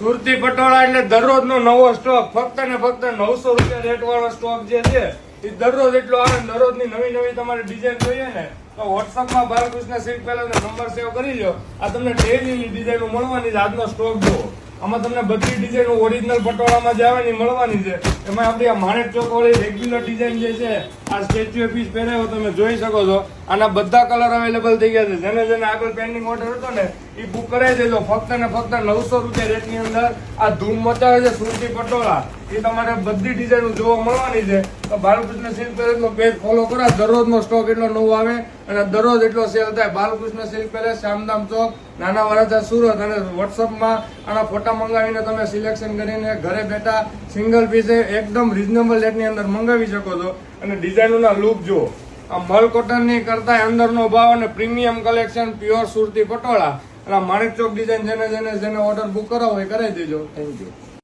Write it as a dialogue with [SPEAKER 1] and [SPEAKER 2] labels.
[SPEAKER 1] સુરતી પટોળા એટલે દરરોજ નો નવો સ્ટોક. ફક્ત ને ફક્ત નવસો રૂપિયા રેટ વાળો સ્ટોક જે છે, એ દરરોજ એટલો આવે દરરોજની નવી નવી તમારે ડિઝાઇન જોઈએ ને, તો વોટ્સઅપમાં Balkrishna silk palace number save કરી લો આ તમને ડેલી ડિઝાઇનો મળવાની છે, આજનો સ્ટોક જુઓ. આમાં તમને બધી ડિઝાઇનો ઓરિજિનલ પટોળામાં જે આવે ને મળવાની છે. એમાં આપણી આ માણેક ચોક વાળી રેગ્યુલર ડિઝાઇન જે છે, આ સ્ટેચ્યુ પીસ પહેરાવો તમે જોઈ શકો છો. આના બધા કલર અવેલેબલ થઈ ગયા છે. જેને જેને આગળ પેન્ડિંગ ઓર્ડર હતો ને એ બુક કરાવી દેજો. ફક્ત ને ફક્ત નવસો રૂપિયા રેટની અંદર આ ધૂમ મચાવે છે સુરતી પટોળા. એ તમારે બધી ડિઝાઇનો જોવા મળવાની છે. તો બાલકૃષ્ણ સિલ્ક પેલેસનો પેજ ફોલો કરો. દરરોજનો સ્ટોક એટલો નવો આવે અને દરરોજ એટલો સેલ થાય. બાલકૃષ્ણ સિલ્ક પેલેસ શામધામ ચોક, નાના વરાછા સુરત અને વોટ્સઅપમાં આના ફોટા મંગાવીને તમે સિલેક્શન કરીને ઘરે બેઠા સિંગલ પીસે એકદમ રિઝનેબલ રેટની અંદર મંગાવી શકો છો. અને ડિઝાઇનોના લુક જુઓ. મલ કોટનની કરતા અંદરનો ભાવ અને premium collection pure Surati patola. અને માણેક ચોક ડિઝાઇન જેને જેને જેને ઓર્ડર બુક કરો એ કરાવી દેજો. Thank you